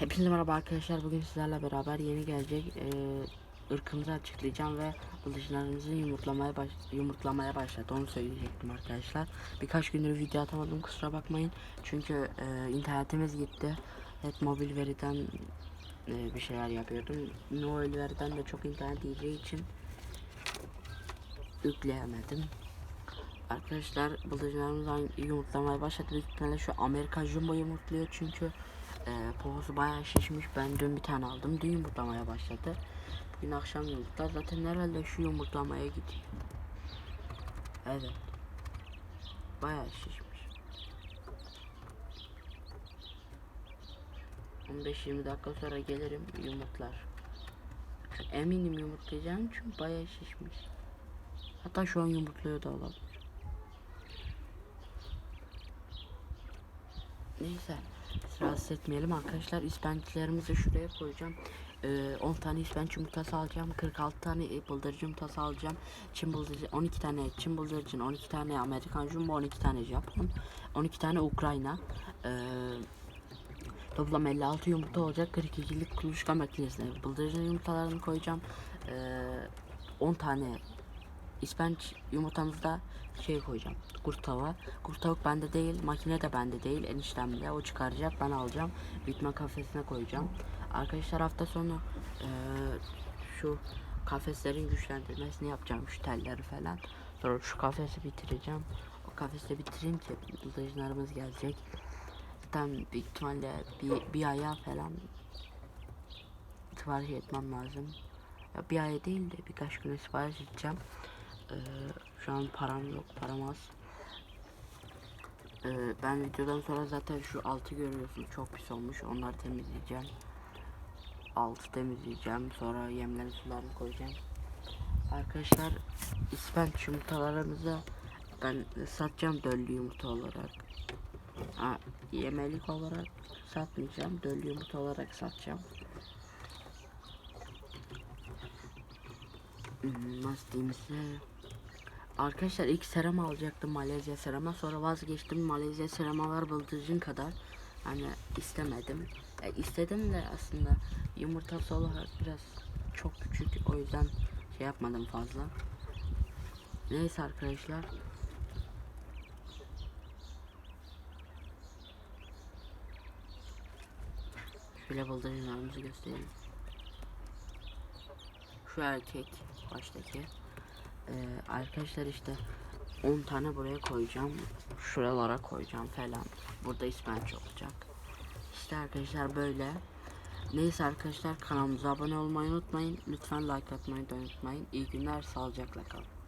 Hepinize merhaba arkadaşlar. Bugün sizlerle beraber yeni gelecek e, ırkımızı açıklayacağım ve bıldırcınlarımızı yumurtlamaya baş, yumurtlamaya başladı. Onu söyleyecektim arkadaşlar. Birkaç gündür video atamadım kusura bakmayın. Çünkü e, internetimiz gitti. Hep mobil veriden e, bir şeyler yapıyordum. Mobil veriden de çok internet yiyeceği için yükleyemedim. Arkadaşlar bıldırcınlarımız yumurtlamaya başladı. Büyük şu Amerikan Jumbo yumurtluyor çünkü e, poposu bayağı şişmiş. Ben dün bir tane aldım. Dün yumurtlamaya başladı. Bugün akşam yumurtlar. Zaten herhalde şu yumurtlamaya gidiyor. Evet. Bayağı şişmiş. 15-20 dakika sonra gelirim yumurtlar. Eminim yumurtlayacağım çünkü bayağı şişmiş. Hatta şu an yumurtluyor da olabilir. Neyse rahatsız etmeyelim arkadaşlar. İspençlerimizi şuraya koyacağım. Ee, 10 tane ispenç yumurtası alacağım. 46 tane bıldırcın yumurtası alacağım. Çin bıldırcın 12 tane Çin bıldırcın 12 tane Amerikan jumbo 12 tane Japon 12 tane Ukrayna. Ee, toplam 56 yumurta olacak. 42'lik kuluçka makinesine bıldırcın yumurtalarını koyacağım. Ee, 10 tane İspenç yumurtamızda şey koyacağım. Kurt tava. Kurt tavuk bende değil. Makine de bende değil. Eniştemle. O çıkaracak. Ben alacağım. Bitme kafesine koyacağım. Arkadaşlar hafta sonu eee, şu kafeslerin güçlendirmesini yapacağım. Şu telleri falan. Sonra şu kafesi bitireceğim. O kafesi bitirince bıldırcınlarımız gelecek. Zaten büyük ihtimalle bir, bir aya falan sipariş etmem lazım. Ya bir ay değil de birkaç güne sipariş edeceğim. Ee, şu an param yok, param az. Ee, ben videodan sonra zaten şu altı görüyorsunuz çok pis olmuş. Onları temizleyeceğim. Altı temizleyeceğim. Sonra yemlerin sularını koyacağım. Arkadaşlar ispenç yumurtalarımızı ben satacağım döllü yumurta olarak. Ha, yemelik olarak satmayacağım. Döllü yumurta olarak satacağım. Hmm, Nasıl diyeyim size? Arkadaşlar ilk seram alacaktım Malezya serama. Sonra vazgeçtim. Malezya seramalar bıldırcın kadar. Hani istemedim. E, istedim de aslında yumurtası olarak biraz çok küçük. O yüzden şey yapmadım fazla. Neyse arkadaşlar. Şöyle bıldırcınlarımızı göstereyim. Şu erkek baştaki ee, arkadaşlar işte 10 tane buraya koyacağım. Şuralara koyacağım falan. Burada ispenç olacak. İşte arkadaşlar böyle. Neyse arkadaşlar kanalımıza abone olmayı unutmayın. Lütfen like atmayı da unutmayın. İyi günler, sağlıcakla kalın.